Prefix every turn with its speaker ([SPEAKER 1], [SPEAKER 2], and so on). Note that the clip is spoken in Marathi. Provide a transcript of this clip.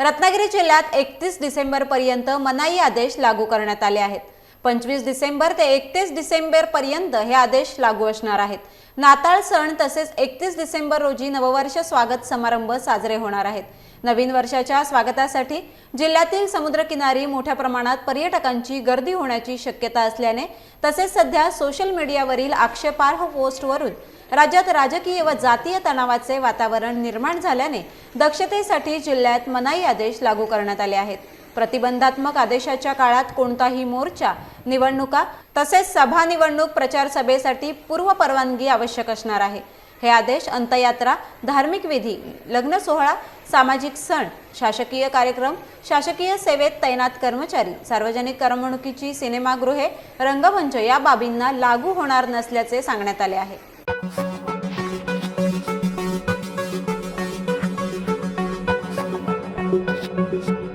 [SPEAKER 1] रत्नागिरी जिल्ह्यात एकतीस डिसेंबरपर्यंत मनाई आदेश लागू करण्यात आले आहेत. पंचवीस डिसेंबर ते एकतीस डिसेंबरपर्यंत हे आदेश लागू असणार आहेत. नाताळ सण तसेच एकतीस डिसेंबर रोजी नववर्ष स्वागत समारंभ साजरे होणार आहेत. नवीन वर्षाच्या स्वागतासाठी जिल्ह्यातील समुद्रकिनारी मोठ्या प्रमाणात पर्यटकांची गर्दी होण्याची शक्यता असल्याने तसेच सध्या सोशल मीडियावरील आक्षेपार्ह पोस्टवरून राज्यात राजकीय व जातीय तणावाचे वातावरण निर्माण झाल्याने दक्षतेसाठी जिल्ह्यात मनाई आदेश लागू करण्यात आले आहेत. प्रतिबंधात्मक आदेशाच्या काळात कोणताही मोर्चा निवडणुका तसेच सभा निवडणूक प्रचार सभेसाठी पूर्व परवानगी आवश्यक असणार आहे. हे आदेश अंतयात्रा धार्मिक विधी लग्न सोहळा सामाजिक सण शासकीय कार्यक्रम शासकीय सेवेत तैनात कर्मचारी सार्वजनिक करमणुकीची सिनेमागृहे रंगमंच या बाबींना लागू होणार नसल्याचे सांगण्यात आले आहे. Thank you.